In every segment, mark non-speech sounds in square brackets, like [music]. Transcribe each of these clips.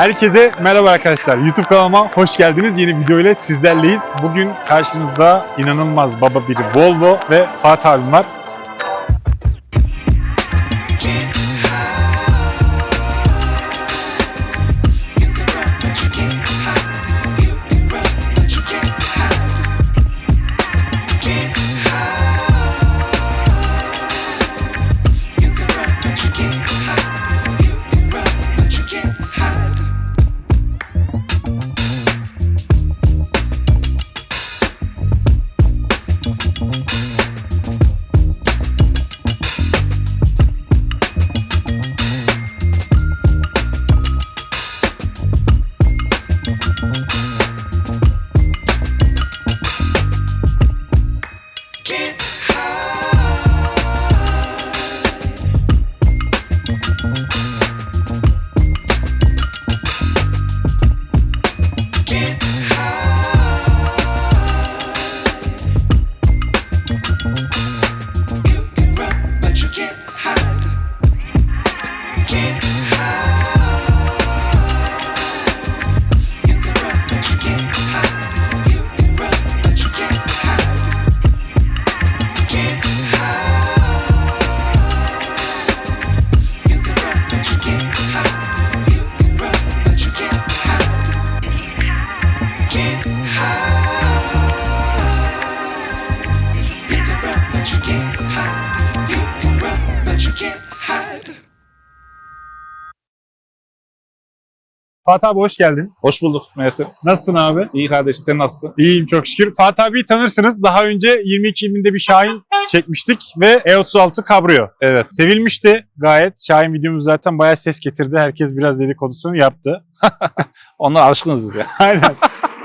Herkese merhaba arkadaşlar. YouTube kanalıma hoş geldiniz. Yeni video ile sizlerleyiz. Bugün karşınızda inanılmaz baba biri Volvo ve Fatih abim var. Fatih abi hoş geldin. Hoş bulduk Mersin. Nasılsın abi? İyi kardeşim sen nasılsın? İyiyim çok şükür. Fatih abiyi tanırsınız. Daha önce 22 binde bir Şahin çekmiştik ve E36 Cabrio. Evet. Sevilmişti gayet. Şahin videomuz zaten bayağı ses getirdi. Herkes biraz dedikodusunu yaptı. [laughs] Onlar alışkınız biz ya. Aynen.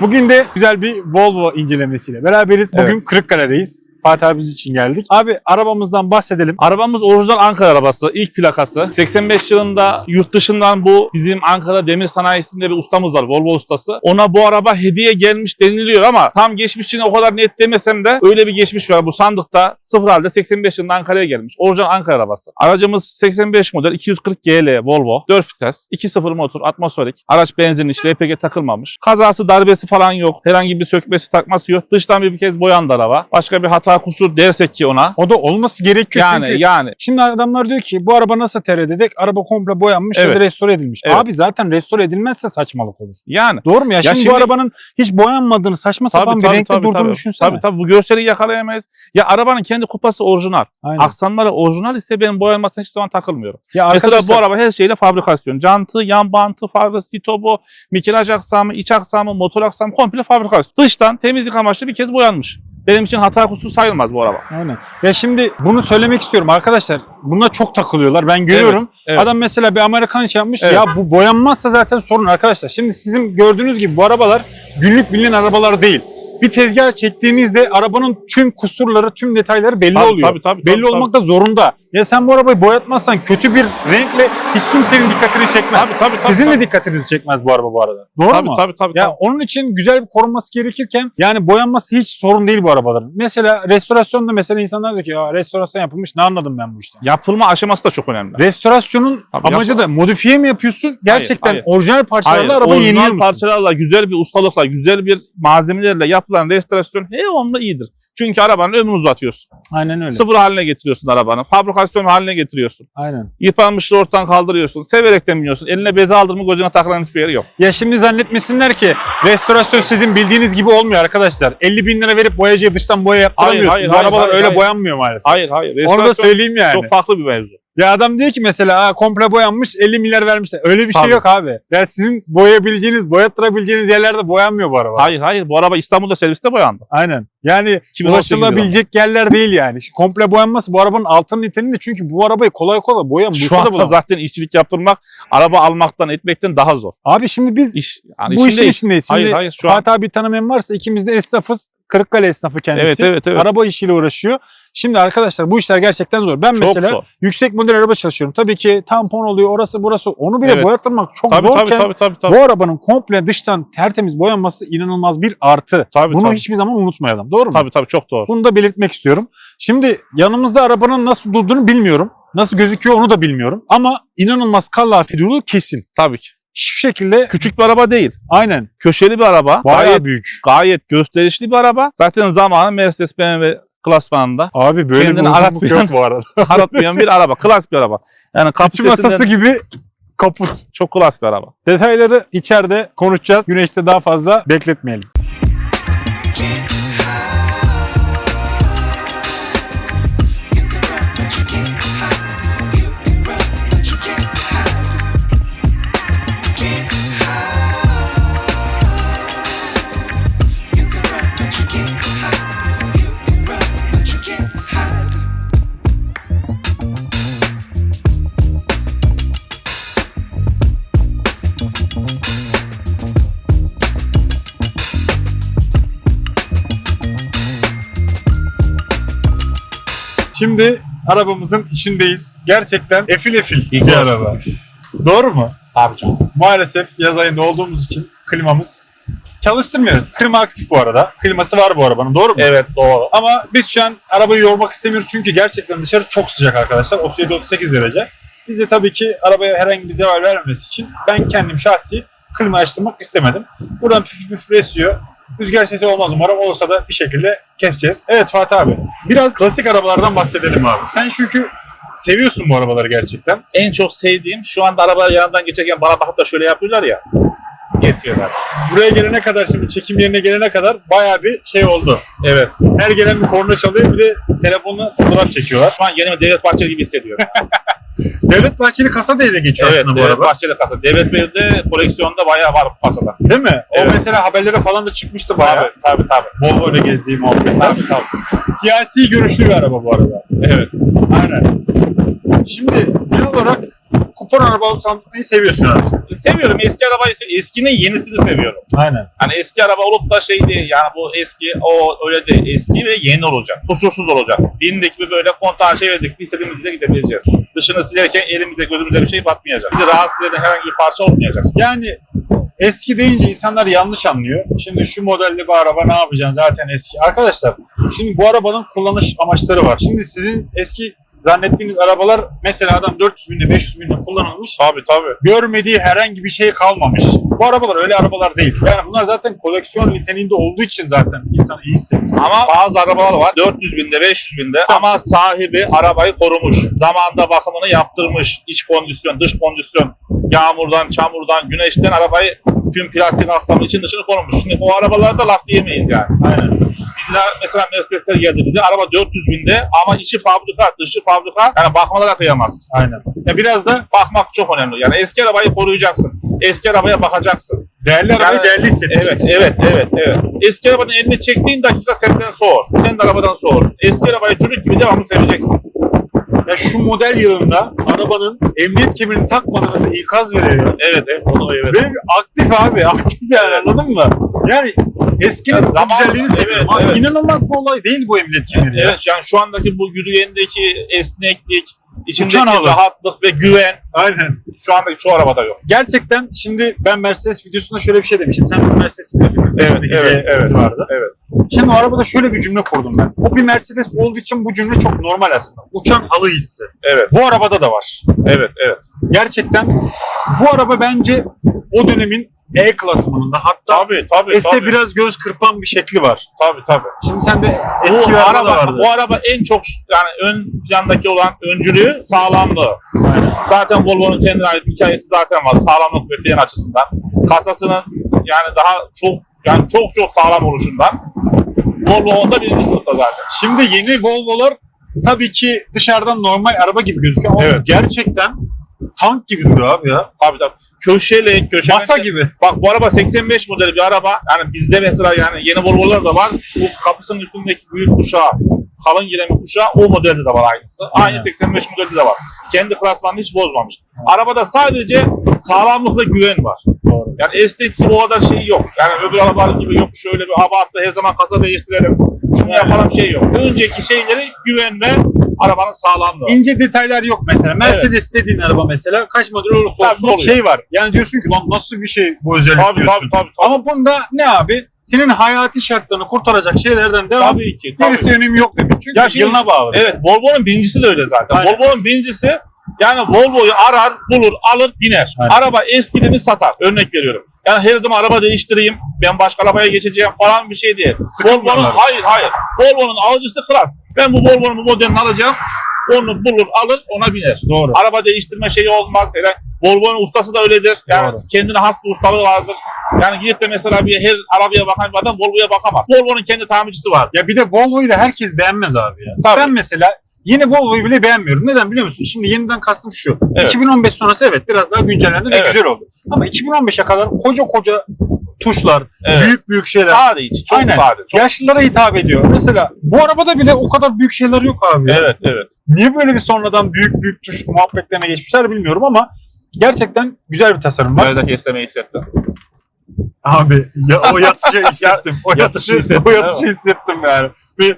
Bugün de güzel bir Volvo incelemesiyle beraberiz. Bugün Evet. Kırıkkale'deyiz. Fatih abimiz için geldik. Abi arabamızdan bahsedelim. Arabamız orijinal Ankara arabası. ilk plakası. 85 yılında yurt dışından bu bizim Ankara demir sanayisinde bir ustamız var. Volvo ustası. Ona bu araba hediye gelmiş deniliyor ama tam geçmişini o kadar net demesem de öyle bir geçmiş var. Bu sandıkta sıfır halde 85 yılında Ankara'ya gelmiş. Orijinal Ankara arabası. Aracımız 85 model 240 GL Volvo. 4 vites. 2.0 motor atmosferik. Araç benzinli hiç LPG takılmamış. Kazası darbesi falan yok. Herhangi bir sökmesi takması yok. Dıştan bir kez boyandı araba. Başka bir hata kusur dersek ki ona. O da olması gerekiyor Yani çünkü yani Şimdi adamlar diyor ki bu araba nasıl TR dedik? Araba komple boyanmış ya Evet. da restore edilmiş. Evet. Abi zaten restore edilmezse saçmalık olur. yani Doğru mu ya? Ya şimdi, bu şimdi- arabanın hiç boyanmadığını saçma sapan bir renkte durduğunu düşünsene. Tabii tabii bu görseli yakalayamayız. Ya arabanın kendi kupası orijinal. Aynen. Aksamları orijinal ise benim boyanmasına hiçbir zaman takılmıyorum. ya Mesela bu araba her şeyle fabrikasyon. Jantı, yan bantı, farı, sitobu, mikraj aksamı, iç aksamı, motor aksamı komple fabrikasyon. Dıştan temizlik amaçlı bir kez boyanmış. Benim için hata kusuru sayılmaz bu araba. Aynen. Ya şimdi bunu söylemek istiyorum arkadaşlar. Buna çok takılıyorlar. Ben görüyorum. evet. Adam mesela bir Amerikan iş yapmış. Evet. Ya bu boyanmazsa zaten sorun arkadaşlar. Şimdi sizin gördüğünüz gibi bu arabalar günlük bilinen arabalar değil. Bir tezgah çektiğinizde arabanın tüm kusurları, tüm detayları belli Tabii, oluyor. tabii, tabii, belli tabii, olmak da zorunda. Ya sen bu arabayı boyatmazsan kötü bir renkle hiç kimsenin dikkatini çekmez. Tabii tabii tabii. Sizin tabii. de dikkatinizi çekmez bu araba bu arada. Doğru Tabii mu? tabii tabii. Ya tabii. onun için güzel bir korunması gerekirken yani boyanması hiç sorun değil bu arabaların. Mesela restorasyonda mesela insanlar diyor ki ya restorasyon yapılmış ne anladım ben bu işten. Yapılma aşaması da çok önemli. Restorasyonun Tabii amacı yapma. da modifiye mi yapıyorsun? Gerçekten hayır. orijinal parçalarla arabayı yeniyor orijinal musun? parçalarla, güzel bir ustalıkla, güzel bir malzemelerle yapılan restorasyon onunla iyidir. Çünkü arabanın ömrünü uzatıyorsun. Aynen öyle. Sıfır haline getiriyorsun arabanı. Fabrikasyon haline getiriyorsun. Aynen. Yıpranmışlığı ortadan kaldırıyorsun. Severek de biniyorsun. Eline beze aldın mı gözüne takılan hiçbir yeri yok. Ya şimdi zannetmesinler ki restorasyon sizin bildiğiniz gibi olmuyor arkadaşlar. 50 bin lira verip boyacıya dıştan boya yaptıramıyorsun. hayır, bu hayır, arabalar hayır, öyle hayır. boyanmıyor maalesef. Hayır hayır. Onu da Restorasyon söyleyeyim yani. çok farklı bir mevzu. Ya adam diyor ki mesela "Aa, komple boyanmış 50 milyar vermişler. Öyle bir şey Tabii. yok abi. Ya sizin boyayabileceğiniz, boyattırabileceğiniz yerlerde boyanmıyor bu araba. Hayır hayır. Bu araba İstanbul'da serviste boyandı. Aynen. Yani 2018 ulaşılabilecek yerler değil yani. Şimdi komple boyanması bu arabanın altın niteliğinde çünkü bu arabayı kolay kolay boyan Şu anda bulamaz. zaten işçilik yaptırmak araba almaktan etmekten daha zor. Abi şimdi biz İş, yani bu işin içindeyiz. içindeyiz. Şimdi Hayır hayır şu an. Fatih abi tanımayan varsa ikimiz de esnafız. Kırıkkale esnafı kendisi. Evet evet evet. Araba işiyle uğraşıyor. Şimdi arkadaşlar bu işler gerçekten zor. Ben Çok mesela zor. yüksek model araba çalışıyorum. Tabii ki tampon oluyor orası burası. Onu bile Evet. boyattırmak çok Tabii tabii zorken tabii tabii. tabii. bu arabanın komple dıştan tertemiz boyanması inanılmaz bir artı. Tabii, Bunu tabii. hiçbir zaman unutmayalım. Doğru mu? Tabii tabii çok doğru. Bunu da belirtmek istiyorum. Şimdi yanımızda arabanın nasıl durduğunu bilmiyorum. Nasıl gözüküyor onu da bilmiyorum. Ama inanılmaz kallafi durduğu kesin. Tabii ki. Şu şekilde Küçük bir araba değil. aynen Köşeli bir araba. bayağı Gayet, büyük. gayet gösterişli bir araba. Zaten zamanı Mercedes BMW klasmanında Abi böyle Kendini bir aratmayan- yok bu arada. [laughs] aratmayan bir araba. Klas bir araba. Yani Ütü masası gibi kaput. çok klas bir araba. Detayları içeride konuşacağız. Güneşte daha fazla bekletmeyelim. Şimdi arabamızın içindeyiz. Gerçekten efil efil bir araba. Doğru mu? Tabii canım. Maalesef yaz ayında olduğumuz için klimamız çalıştırmıyoruz. Klima aktif bu arada. Kliması var bu arabanın doğru mu? Evet doğru. Ama biz şu an arabayı yormak istemiyoruz çünkü gerçekten dışarı çok sıcak arkadaşlar. 37-38 derece. Biz de tabii ki arabaya herhangi bir zeval vermemesi için ben kendim şahsi klima açtırmak istemedim. Buradan püf püf esiyor. Rüzgar sesi olmaz umarım. Olursa da bir şekilde keseceğiz. Evet Fatih abi. Biraz klasik arabalardan bahsedelim abi. Sen çünkü seviyorsun bu arabaları gerçekten. En çok sevdiğim şu anda araba yanından geçerken bana bakıp da şöyle yapıyorlar ya. Yetiyor zaten. Buraya gelene kadar şimdi çekim yerine gelene kadar bayağı bir şey oldu. Evet. Her gelen bir korna çalıyor bir de telefonla fotoğraf çekiyorlar. Şu an kendimi Devlet Bahçeli gibi hissediyorum. [laughs] Devlet Bahçeli kasa diye de geçiyor evet, aslında bu Devlet araba. Bahçeli kasa. Devlet Bey'de koleksiyonda bayağı var bu kasada. Değil mi? O Evet. mesela haberlere falan da çıkmıştı bayağı. Tabii tabii tabii. Volvo ile gezdiği muhabbetler. Tabii tabii. Siyasi görüşlü bir araba bu arada. Evet. Aynen. Şimdi genel olarak kupon araba tanıtmayı seviyorsun abi. Seviyorum eski arabayı, se- eskinin yenisini seviyorum. Aynen. Hani eski araba olup da şey değil yani bu eski o öyle değil eski ve yeni olacak. Kusursuz olacak. Bindik mi böyle kontağı çevirdik mi istediğimiz yere gidebileceğiz. Dışını silerken elimize gözümüze bir şey batmayacak. Bizi rahatsız eden herhangi bir parça olmayacak. Yani eski deyince insanlar yanlış anlıyor. Şimdi şu modelde bir araba ne yapacaksın zaten eski. Arkadaşlar şimdi bu arabanın kullanış amaçları var. Şimdi sizin eski zannettiğiniz arabalar mesela adam 400 binde 500 binde kullanılmış. Tabii tabii. görmediği herhangi bir şey kalmamış. Bu arabalar öyle arabalar değil. Yani bunlar zaten koleksiyon niteliğinde olduğu için zaten insan iyi hissediyor. Ama bazı arabalar var 400 binde 500 binde ama sahibi arabayı korumuş. Zamanında bakımını yaptırmış. İç kondisyon, dış kondisyon, yağmurdan, çamurdan, güneşten arabayı tüm plastik aslamı için dışını korumuş. Şimdi o arabalarda laf diyemeyiz yani. Aynen. Bizler mesela Mercedesler geldi bize araba 400 binde ama içi fabrika, dışı fabrika yani bakmalara kıyamaz. Aynen. Ya biraz da Bakmak çok önemli. Yani eski arabayı koruyacaksın. Eski arabaya bakacaksın. değerli arabayı Yani- değerli hissedeceksin. Evet, evet, evet, evet. Eski arabanın elini çektiğin dakika senden soğur. Sen de arabadan soğursun. Eski arabayı çocuk gibi devamlı seveceksin. Ya şu model yılında arabanın emniyet kemerini takmadığınızda ikaz veriyor. Evet, evet, o da evet. Ve aktif abi, aktif yani anladın mı? Yani eskinin Ya zaman- güzelliğini seviyorum. evet, Abi evet. İnanılmaz bir olay değil bu emniyet kemeri ya. Evet, yani şu andaki bu yürüyendeki esneklik, içindeki Uçan rahatlık ve güven Aynen. şu andaki çoğu arabada yok. Gerçekten şimdi ben Mercedes videosunda şöyle bir şey demiştim. Sen bir Mercedes biliyorsun. Evet, evet, evet. vardı. Evet. Şimdi o arabada şöyle bir cümle kurdum ben. O bir Mercedes olduğu için bu cümle çok normal aslında. Uçan halı hissi. Evet, Bu arabada da var. evet, evet. Gerçekten bu araba bence o dönemin E klasmanında hatta Tabii, tabii, S'e tabii. biraz göz kırpan bir şekli var. Tabii, tabii. Şimdi sende eski bu bir araba, vardı. bu araba en çok yani ön yandaki olan öncülüğü sağlamlığı. Aynen. Zaten Volvo'nun kendine ait hikayesi zaten var sağlamlık ve fren açısından. Kasasının yani daha çok yani çok çok sağlam oluşundan. Volvo onda birinci sınıfta zaten. Şimdi yeni Volvo'lar tabii ki dışarıdan normal araba gibi gözüküyor ama Evet. gerçekten tank gibi duruyor abi ya. Tabii tabii. Köşeli, köşe. Masa gibi. Bak bu araba 85 modeli bir araba. Yani bizde mesela yani yeni Volvo'lar da var. Bu kapısının üstündeki büyük kuşağı, kalın giremi kuşağı o modelde de var aynısı. Aynı Aynen. 85 modelde de var. Kendi klasmanını hiç bozmamış. Arabada sadece sağlamlık ve güven var. Doğru. Yani estetik o kadar şey yok. Yani öbür arabalar gibi yok şöyle bir abartı her zaman kasa değiştirelim. Şunu yapalım şey yok. Önceki şeyleri güven ve arabanın sağlamlığı. İnce detaylar yok mesela. Mercedes dediğin araba mesela kaç model olursa Tabii, olsun şey var. Yani diyorsun ki lan nasıl bir şey bu özellik Tabii diyorsun. tabii tabii. Ama bunda ne abi? Senin hayati şartlarını kurtaracak şeylerden devam. Tabii ki. Tabii. Gerisi önemi yok demek. Çünkü Ya şimdi- yılına bağlı. Evet Volvo'nun birincisi de öyle zaten. Volvo'nun birincisi Yani Volvo'yu arar, bulur, alır, biner. Aynen. Araba eskidi mi satar. Örnek veriyorum. Yani her zaman araba değiştireyim, ben başka arabaya geçeceğim falan bir şey değil. Sıkılmıyorlar. Volvo'nun, hayır hayır. Volvo'nun alıcısı klas. Ben bu Volvo'nun bu modelini alacağım. Onu bulur, alır, ona biner. Doğru. Araba değiştirme şeyi olmaz. Hele Volvo'nun ustası da öyledir. Yani Doğru. kendine has bir ustalığı vardır. Yani gidip de mesela bir her arabaya bakan bir adam Volvo'ya bakamaz. Volvo'nun kendi tamircisi var. Ya bir de Volvo'yu da herkes beğenmez abi ya. Tabii. Ben mesela yeni Volvo'yu bile beğenmiyorum. Neden biliyor musun? Şimdi yeniden kastım şu. Evet. 2015 sonrası evet biraz daha güncellendi ve Evet. güzel oldu. Ama 2015'e kadar koca koca tuşlar, Evet. büyük büyük şeyler. Sade içi, çok Aynen. sade. Çok... Yaşlılara hitap ediyor. Mesela bu arabada bile o kadar büyük şeyler yok abi. ya. Evet, evet. Niye böyle bir sonradan büyük büyük tuş muhabbetlerine geçmişler bilmiyorum ama gerçekten güzel bir tasarım var. Böylece esnemeyi hissettim. Abi ya o yatışı [laughs] hissettim. o yatışı yatışı, hissettin, o yatışı hissettim yani. Bir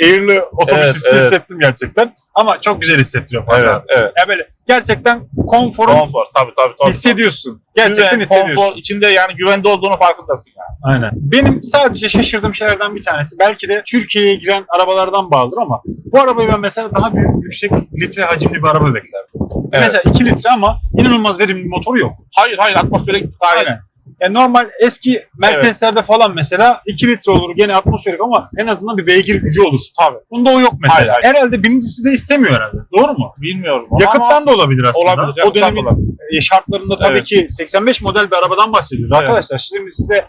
eğirli otobüs Evet, hissi evet. hissettim gerçekten. Ama çok güzel hissettiriyor falan. Evet, evet. Ya böyle gerçekten konforun Konfor, tabii tabii. tabii. hissediyorsun. Gerçekten Güven, hissediyorsun. konfor, içinde yani güvende olduğunu farkındasın yani. Aynen. Benim sadece şaşırdığım şeylerden bir tanesi belki de Türkiye'ye giren arabalardan bağlıdır ama bu arabayı ben mesela daha büyük yüksek litre hacimli bir araba beklerdim. Evet. Mesela 2 litre ama inanılmaz verimli motoru yok. Hayır hayır atmosferik gayet. Aynen. Yani normal eski Mercedes'lerde falan mesela 2 litre olur gene atmosferik ama en azından bir beygir gücü olur. Tabii. Bunda o yok mesela. Hayır, hayır. Herhalde birincisi de istemiyor herhalde. Doğru mu? Bilmiyorum onu Yakıttan ama da olabilir aslında. olabilir. o yakıttan dönemin olabilir. e, şartlarında tabii Evet. ki 85 model bir arabadan bahsediyoruz Evet. arkadaşlar. Şimdi size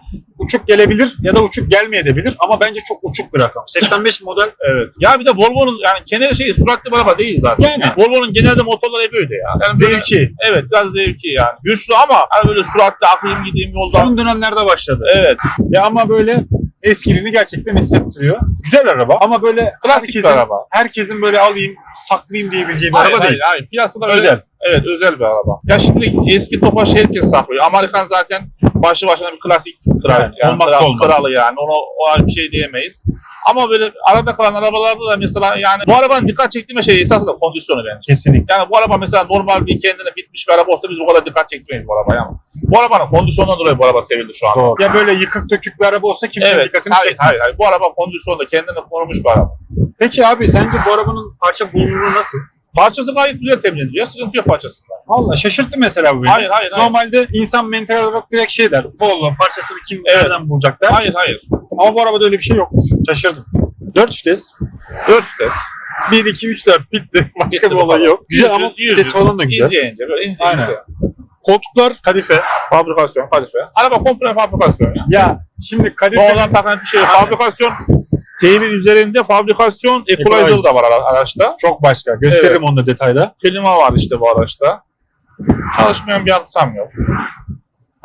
uçuk gelebilir ya da uçuk gelmeyebilir ama bence çok uçuk bir rakam. 85 model [laughs] Evet. Ya bir de Volvo'nun yani kendi şey süratli araba değil zaten. Yani. Volvo'nun genelde motorları hep öyle ya. Yani böyle- zevki evet biraz zevki yani. Güçlü ama hani böyle süratli akayım gideyim yolda. son dönemlerde başladı. Evet. Ya ama böyle eskiliğini gerçekten hissettiriyor. Güzel araba ama böyle Klasik herkesin, bir araba. herkesin böyle alayım saklayayım diyebileceği bir Hayır, araba hayır, değil. hayır. Piyasada öyle. Özel. Evet özel bir araba. Ya şimdi eski Tofaş herkes saklıyor. Amerikan zaten başlı başına bir klasik kral. Evet, yani olmazsa kral- olmaz. kralı yani. Ona o bir şey diyemeyiz. Ama böyle arada kalan arabalarda da mesela yani bu arabanın dikkat çektiğim şey esasında kondisyonu bence. Kesinlikle. Yani bu araba mesela normal bir kendine bitmiş bir araba olsa biz bu kadar dikkat çekmeyiz bu arabaya ama. Bu arabanın kondisyonundan dolayı bu araba sevildi şu an. Doğru. Ya böyle yıkık dökük bir araba olsa kimsenin Evet, dikkatini hayır, çekmez. hayır, hayır. Bu araba kondisyonda kendine korumuş bir araba. Peki abi sence bu arabanın parça bulunurluğu nasıl? Parçası gayet güzel temin ediliyor. Sıkıntı yok parçasında. Valla şaşırttı mesela bu beni. Hayır, hayır, hayır. Normalde insan mental olarak direkt şey der. Volvo parçasını kim Evet. nereden bulacak der. Hayır, hayır. Ama bu arabada öyle bir şey yokmuş. Şaşırdım. 4 vites. 4 vites. 1, 2, 3, 4 bitti. Başka Bitti bir bu olay kadar. yok. Güzel ama yüz, yüz vites falan da güzel. İnce ince böyle ince Aynen. ince. Koltuklar kadife. Fabrikasyon, kadife. Araba komple fabrikasyon ya. Ya şimdi kadife Sonradan takan bir şey. Fabrikasyon TV üzerinde fabrikasyon equalizer da var ara- araçta. çok başka. Gösteririm Evet. onu da detayda. Klima var işte bu araçta. Çalışmayan bir aksam yok.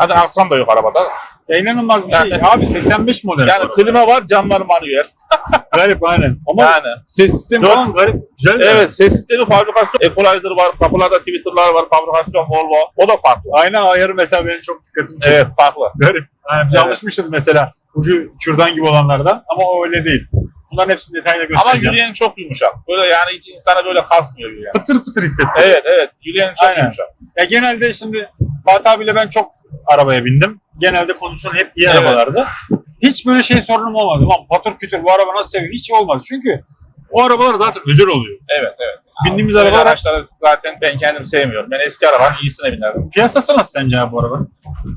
Hadi aksam da yok arabada. Ya inanılmaz bir şey. Yani- Abi 85 model. Yani klima var, camlar manuel. [laughs] garip aynen. Ama Yani. ses sistemi Dört- falan garip. Güzel yani. Evet, ses sistemi fabrikasyon. Equalizer var, kapılarda Twitter'lar var, fabrikasyon Volvo. O da farklı. Ayna ayarı mesela benim çok dikkatimi çekti. Evet, farklı. Garip. Yani biz Evet. alışmışız mesela ucu kürdan gibi olanlardan ama o öyle değil. Bunların hepsini detaylı Ama göstereceğim. yürüyen çok yumuşak. Böyle yani hiç insana böyle kasmıyor yürüyen. Pıtır pıtır hissettim. Evet, evet. Yürüyen çok Aynen. yumuşak. Ya genelde şimdi Fatih abiyle ben çok arabaya bindim. Genelde kondisyon hep iyi Evet. arabalarda. Hiç böyle şey sorunum olmadı. Lan patır kütür bu araba nasıl seviyor? Hiç olmadı. Çünkü o arabalar zaten özel oluyor. Evet, evet. Bindiğimiz Böyle arabalar araçları zaten ben kendim sevmiyorum. Ben eski arabanın iyisine binerdim. piyasası nasıl sence abi bu araba?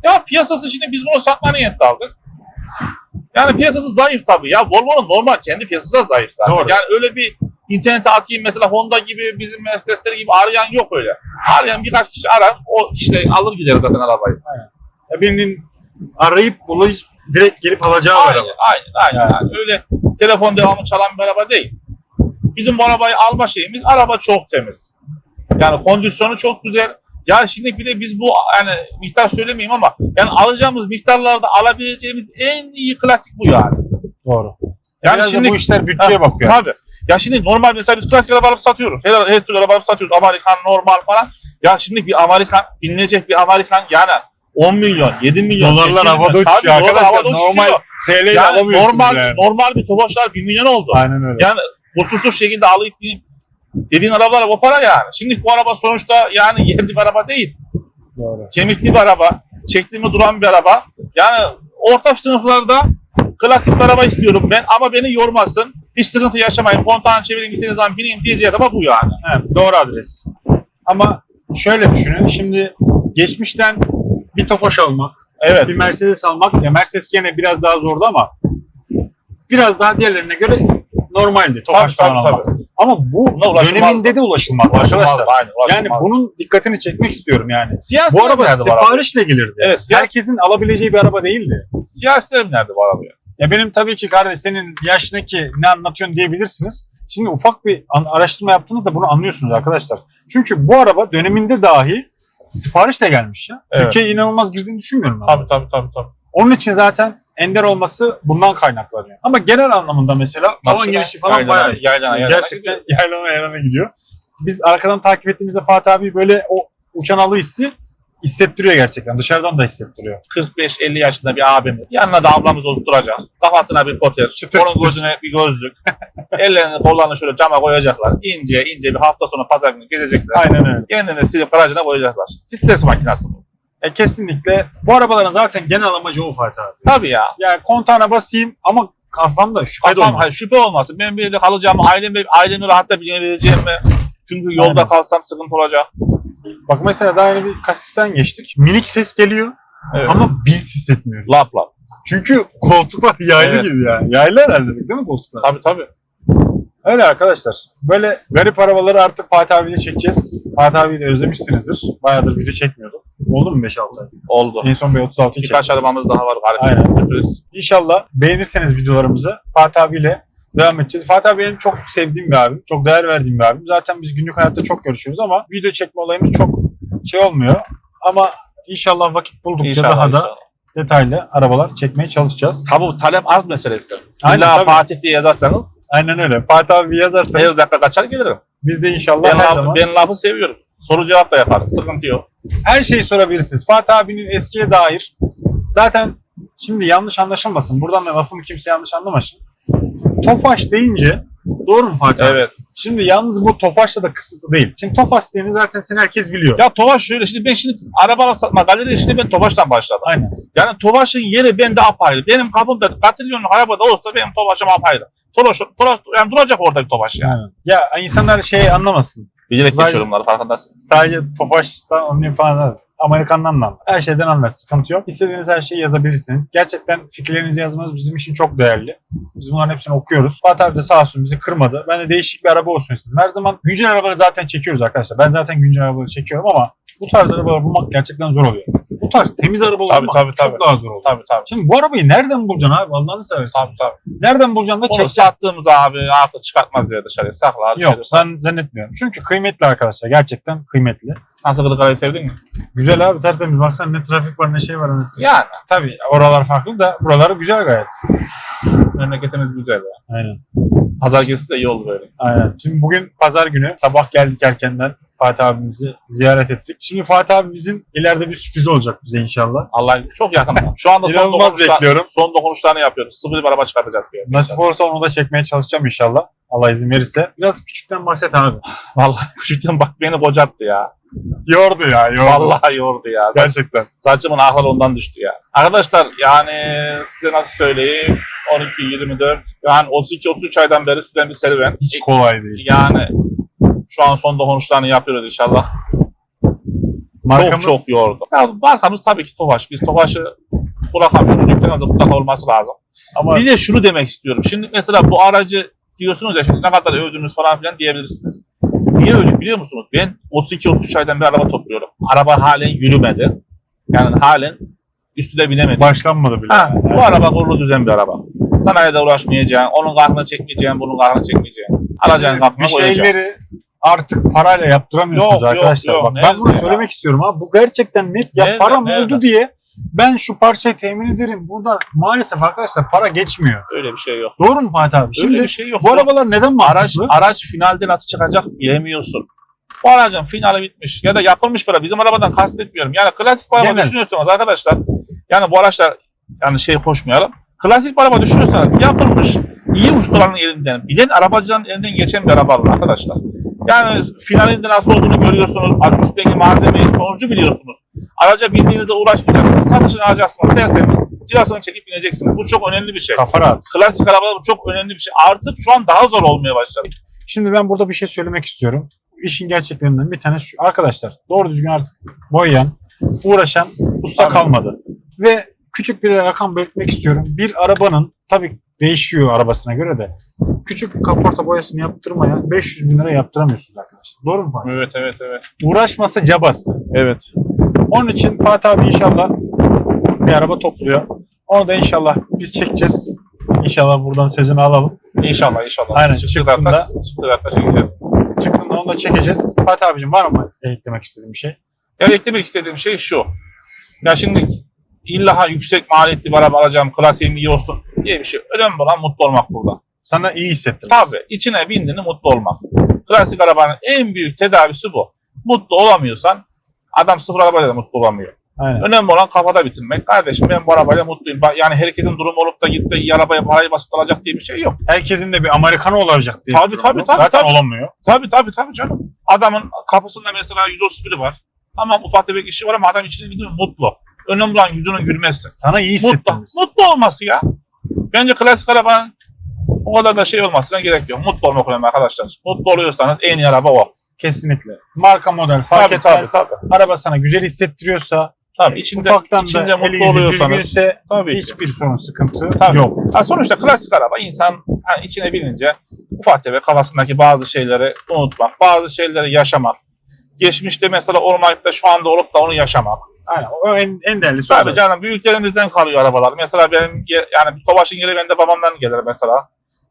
Ya piyasası şimdi biz bunu satma niyetli aldık. Yani piyasası zayıf tabii ya. Volvo'nun normal kendi piyasası da zayıf zaten. Doğru. Yani öyle bir internete atayım mesela Honda gibi bizim Mercedesler gibi arayan yok öyle. Arayan birkaç kişi arar. O işte alır gider zaten arabayı. Ya birinin arayıp bulayıp direkt gelip alacağı Aynen, araba. aynen, aynen. Yani. Öyle telefon devamlı çalan bir araba değil. Bizim bu arabayı alma şeyimiz araba çok temiz. Yani kondisyonu çok güzel. Ya şimdi bir de biz bu yani miktar söylemeyeyim ama yani alacağımız miktarlarda alabileceğimiz en iyi klasik bu yani. Doğru. Yani Biraz şimdi- bu işler bütçeye Ha, bakıyor. Tabii. Ya şimdi normal mesela biz klasik araba alıp satıyoruz. Her, her türlü araba alıp satıyoruz. Amerikan normal falan. Ya şimdi bir Amerikan, binilecek bir Amerikan yani 10 milyon, 7 milyon. Dolarlar 8 milyon. havada Tabii, uçuşuyor dolar arkadaşlar. havada Normal. TL ile Yani alamıyorsunuz normal, yani. normal bir Tofaşlar 1 milyon oldu. Aynen öyle. Yani kusursuz şekilde alıp dediğin arabalar o para yani. Şimdi bu araba sonuçta yani yerli bir araba değil. Doğru. Kemikli bir araba, çektiğimi duran bir araba. Yani orta sınıflarda klasik bir araba istiyorum ben ama beni yormasın. Hiç sıkıntı yaşamayın. Kontağını çevireyim istediğiniz zaman bineyim diyeceği araba bu yani. Evet, doğru adres. Ama şöyle düşünün. Şimdi geçmişten bir Tofaş almak, Evet. bir Mercedes almak. Ya Mercedes gene biraz daha zordu ama biraz daha diğerlerine göre normaldi. Tofaş Tabii, falan tabii, almak. Ama bu döneminde de ulaşılmaz, Ulaşılmaz, arkadaşlar. aynen, ulaşılmaz. Yani bunun dikkatini çekmek istiyorum yani. Siyasi Bu araba bu araba? siparişle gelirdi. Evet, siyasi- Herkesin alabileceği bir araba değildi. Siyasiler nerede bu araba? Ya? Benim tabii ki kardeş senin yaşındaki ne anlatıyorsun diyebilirsiniz. Şimdi ufak bir araştırma yaptığınızda bunu anlıyorsunuz arkadaşlar. Çünkü bu araba döneminde dahi siparişle gelmiş ya. Evet. Türkiye'ye inanılmaz girdiğini düşünmüyorum ben. Tabii tabii tabii. tabii. Onun için zaten ender olması bundan kaynaklanıyor. Ama genel anlamında mesela tavan genişliği falan yaylana- bayağı yaylana- yaylana Gerçekten yaylana yaylana gidiyor. Biz arkadan takip ettiğimizde Fatih abi böyle o uçan alı hissi hissettiriyor gerçekten. Dışarıdan da hissettiriyor. 45-50 yaşında bir abimiz. Yanına da ablamız oturacak. Kafasına bir poter, Çıtır onun çıtır. gözüne bir gözlük. [laughs] Ellerini kollarını şöyle cama koyacaklar. İnce ince bir hafta sonra pazar günü gezecekler. Aynen öyle. Kendini silip garajına koyacaklar. Stres makinesi bu. E, kesinlikle. Bu arabaların zaten genel amacı o Fatih abi. Tabii ya. Yani kontağına basayım ama kafamda şüphe de Kafam, olmaz. hayır, şüphe olmasın. Ben bir yerde kalacağım. Ailemi, ailemi rahatla binebileceğim mi? Çünkü yolda Aynen. kalsam sıkıntı olacak. Bak mesela daha yeni bir kasisten geçtik. Minik ses geliyor Evet. ama biz hissetmiyoruz. Lap lap. Çünkü koltuklar yaylı Evet. gibi yani. Yaylı herhalde değil mi koltuklar? Tabii tabii. Öyle arkadaşlar. Böyle garip arabaları artık Fatih abiyle çekeceğiz. Fatih abiyi de özlemişsinizdir. Bayağıdır video çekmiyordum. Oldu mu 5-6 ay? Oldu. En son bir 36'yı çektik. Birkaç arabamız daha var galiba. Aynen. Sürpriz. İnşallah beğenirseniz videolarımızı Fatih abiyle devam edeceğiz. Fatih abi benim çok sevdiğim bir abim. Çok değer verdiğim bir abim. Zaten biz günlük hayatta çok görüşüyoruz ama video çekme olayımız çok şey olmuyor. Ama inşallah vakit buldukça İnşallah. daha da inşallah. detaylı arabalar çekmeye çalışacağız. Tabii bu talep arz meselesi. Aynen, İlla tabii. Fatih diye yazarsanız Aynen öyle. Fatih abi yazarsanız 5 dakika kaçar gelirim. biz de inşallah Ben, her laf, zaman ben lafı seviyorum. Soru cevap da yaparız. Sıkıntı yok. her şeyi sorabilirsiniz. Fatih abinin eskiye dair zaten şimdi yanlış anlaşılmasın. Buradan da lafımı kimse yanlış anlamasın. Tofaş deyince doğru mu Fatih? Evet. Şimdi yalnız bu Tofaş'la da kısıtlı değil. Şimdi Tofaş diyeni zaten seni herkes biliyor. Ya Tofaş şöyle. Şimdi ben şimdi araba satma galeri işini ben Tofaş'tan başladım. Aynen. Yani Tofaş'ın yeri bende apayrı. Benim kapımda katrilyonluk arabada olsa benim Tofaş'ım apayrı. Tofaş, Tofaş, yani duracak orada bir Tofaş yani. Aynen. Ya insanlar şey anlamasın. Bilerek geçiyorum bunları farkındasın. Sadece Tofaş'tan onun falan değil. Amerikan'dan da anlar. Her şeyden anlar. Sıkıntı yok. İstediğiniz her şeyi yazabilirsiniz. Gerçekten fikirlerinizi yazmanız bizim için çok değerli. Biz bunların hepsini okuyoruz. Fatih abi de sağ olsun bizi kırmadı. Ben de değişik bir araba olsun istedim. Her zaman güncel arabaları zaten çekiyoruz arkadaşlar. Ben zaten güncel arabaları çekiyorum ama bu tarz arabalar bulmak gerçekten zor oluyor. Bu tarz temiz araba Tabii, bulmak tabii, çok tabii. daha zor oluyor. Tabii tabii. Şimdi bu arabayı nereden bulacaksın abi? Allah'ını seversen. Tabii tabii. Nereden bulacaksın da çekeceksin. sattığımız abi artık çıkartmaz diye dışarıya sakla. Yok dışarı. sen zannetmiyorum. Çünkü kıymetli arkadaşlar. Gerçekten kıymetli. Nasıl Kırıkkale'yi sevdin mi? Güzel abi tertemiz. Baksana ne trafik var ne şey var. anasını. Yani. Tabii oralar farklı da buraları güzel gayet. Memleketimiz güzel ya. Aynen. Pazar gezisi de iyi oldu böyle. Aynen. Şimdi bugün pazar günü sabah geldik erkenden Fatih abimizi ziyaret ettik. Şimdi Fatih abimizin ileride bir sürpriz olacak bize inşallah. Allah çok yakın. Şu anda son İnanılmaz dokunuşlar- bekliyorum. Son dokunuşlarını yapıyoruz. Sıfır bir araba çıkartacağız piyasaya. Nasip olursa onu da çekmeye çalışacağım inşallah. Allah izin verirse. Biraz küçükten bahset abi. Vallahi [laughs] küçükten bak beni bocattı ya. Yordu ya yordu. Vallahi yordu ya. Saç, Gerçekten. saçımın ahları ondan düştü ya. Arkadaşlar yani size nasıl söyleyeyim 12, 24 yani 32, 33 aydan beri süren bir serüven. Hiç kolay değil. Yani şu an son dokunuşlarını yapıyoruz inşallah. Markamız Çok çok yordu. Ya markamız tabii ki Tofaş. Biz Tofaş'ı bırakamıyoruz. Dükkanımızda mutlaka olması lazım. ama Bir de şunu demek istiyorum. Şimdi mesela bu aracı diyorsunuz ya şimdi ne kadar övdünüz falan filan diyebilirsiniz. Niye öyle biliyor musunuz? Ben 32-33 aydan bir araba topluyorum. Araba halen yürümedi. Yani halen üstüne binemedi. başlanmadı bile. Ha, Yani. bu araba kurulu düzen bir araba. Sanayide uğraşmayacaksın, onun kahrını çekmeyeceksin, bunun kahrını çekmeyeceksin. Alacağın Şimdi kapına bir koyacaksın. şeyleri artık parayla yaptıramıyorsunuz Yok, yok, arkadaşlar. yok. Bak, Ne ben bunu söylemek istiyorum abi. Bu gerçekten net. Ya Nerede, param nerede? oldu diye ben şu parçayı temin ederim. Burada maalesef arkadaşlar para geçmiyor. Öyle bir şey yok. Doğru mu Fatih abi? Şimdi Öyle bir şey yok. bu arabalar neden araç, mantıklı? araç finalde nasıl çıkacak bilemiyorsun. Bu aracın finali bitmiş ya da yapılmış para. Bizim arabadan kastetmiyorum. Yani klasik bir araba Genel. düşünüyorsanız arkadaşlar. Yani bu araçlar yani şey koşmayalım. Klasik bir araba düşünüyorsanız yapılmış iyi ustaların elinden, bilen arabacıların elinden geçen bir araba alın arkadaşlar. Yani finalinde nasıl olduğunu görüyorsunuz. Üstteki malzemeyi sonucu biliyorsunuz. Araca bindiğinizde uğraşmayacaksınız. Satışını alacaksınız. Tertemiz. Cilasını çekip bineceksiniz. Bu çok önemli bir şey. Kafa rahat. Klasik arabalar bu çok önemli bir şey. Artık şu an daha zor olmaya başladı. Şimdi ben burada bir şey söylemek istiyorum. işin gerçeklerinden bir tanesi şu. Arkadaşlar doğru düzgün artık boyayan, uğraşan usta Tabii. kalmadı. Ve küçük bir rakam belirtmek istiyorum. Bir arabanın tabii değişiyor arabasına göre de küçük bir kaporta boyasını yaptırmaya 500 bin lira yaptıramıyorsunuz arkadaşlar. Doğru mu Fatih? Evet evet evet. Uğraşması cabası. Evet. Onun için Fatih abi inşallah bir araba topluyor. Onu da inşallah biz çekeceğiz. İnşallah buradan sözünü alalım. İnşallah inşallah. Aynen, Çıktığında çıktığında- çıktığında çekeceğim. Çıktığında onu da çekeceğiz. Fatih abicim var mı eklemek istediğin bir şey? Ya eklemek istediğim şey şu. Ya şimdi illa yüksek maliyetli bir araba alacağım, klasiğim iyi olsun diye bir şey. Önemli olan mutlu olmak burada. Sana iyi hissettir. Tabii içine bindiğini mutlu olmak. Klasik arabanın en büyük tedavisi bu. Mutlu olamıyorsan adam sıfır arabayla da mutlu olamıyor. Aynen. Önemli olan kafada bitirmek. Kardeşim ben bu arabayla mutluyum. Yani herkesin durumu olup da gitti iyi arabaya parayı basıp alacak diye bir şey yok. Herkesin de bir Amerikanı olacak diye. Tabii, tabii, tabii, Zaten tabii. olamıyor. Tabii tabii tabii canım. Adamın kapısında mesela 131'i var. Ama ufak tefek işi var ama adam içinde mutlu. Önemli olan yüzünün gülmesi. Sana iyi Mutlu, mutlu olması ya. Bence klasik arabanın o kadar da şey olmasına gerek yok. Mutlu olmak önemli arkadaşlar. Mutlu oluyorsanız en iyi araba o. Kesinlikle. Marka model fark tabii, tabii, etmez. tabii. Araba sana güzel hissettiriyorsa, Tabii içinde, ufaktan içinde da mutlu eli yüzü oluyorsanız. düzgünse Tabii ki. hiçbir sorun sıkıntı Tabii. yok. Ha, sonuçta klasik araba insan hani içine binince ufak tefek kafasındaki bazı şeyleri unutmak, bazı şeyleri yaşamak. Geçmişte mesela olmayıp da şu anda olup da onu yaşamak. Aynen. O en, en değerlisi o Tabii canım büyüklerimizden kalıyor arabalar. Mesela benim yani bir Tofaş'ın yeri bende babamdan gelir mesela.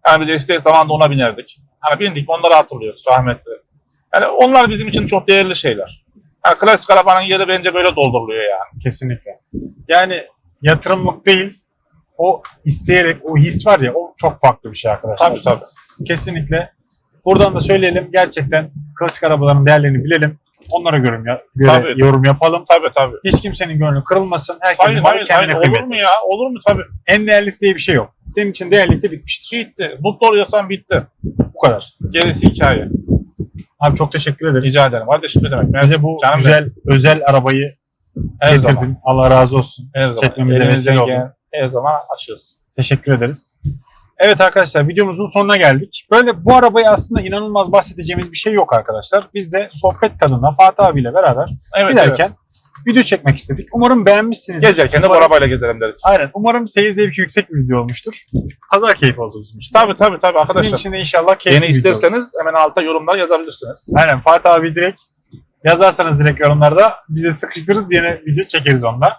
Yani biz eskiden zamanında ona binerdik. Hani bindik onları hatırlıyoruz rahmetli. Yani onlar bizim için çok değerli şeyler. Yani klasik arabanın yeri bence böyle dolduruluyor yani. Kesinlikle. Yani yatırımlık değil, o isteyerek, o his var ya, o çok farklı bir şey arkadaşlar. Tabii tabii. Kesinlikle. Buradan da söyleyelim, gerçekten klasik arabaların değerlerini bilelim. Onlara göre, göre Tabii. yorum yapalım. Tabii tabii. Hiç kimsenin gönlü kırılmasın. Herkesin Hayır hayır, kendine hayır. olur kıymetli. mu ya? Olur mu tabii. En değerlisi diye bir şey yok. Senin için değerliyse bitmiştir. Bitti. Mutlu oluyorsan bitti. Bu kadar. Gerisi hikaye. Abi çok teşekkür ederiz. Rica ederim. Kardeşim ne demek? Ben Bize bu Canım güzel özel arabayı her getirdin. zaman. Allah razı olsun. Her zaman. Çekmemize vesile gelen Her zaman açığız. Teşekkür ederiz. Evet arkadaşlar videomuzun sonuna geldik. Böyle bu arabayı aslında inanılmaz bahsedeceğimiz bir şey yok arkadaşlar. Biz de sohbet tadına Fatih abiyle beraber Evet, evet. giderken video çekmek istedik. Umarım beğenmişsinizdir. Gezerken de bu arabayla gezelim dedik. Aynen. Umarım seyir zevki yüksek bir video olmuştur. Pazar keyfi oldu bizim için. Tabii tabii tabii Sizin arkadaşlar. için de inşallah keyifli Yeni video olur. isterseniz hemen alta yorumlar yazabilirsiniz. Aynen Fatih abi direkt yazarsanız direkt yorumlarda bize sıkıştırırız yine video çekeriz onda.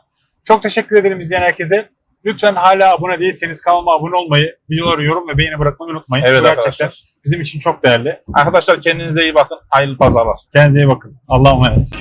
Çok teşekkür ederim izleyen herkese. Lütfen hala abone değilseniz kanalıma abone olmayı, videoları yorum ve beğeni bırakmayı unutmayın. Evet Bu gerçekten arkadaşlar. bizim için çok değerli. Arkadaşlar kendinize iyi bakın. Hayırlı pazarlar. Kendinize iyi bakın. Allah'a emanet.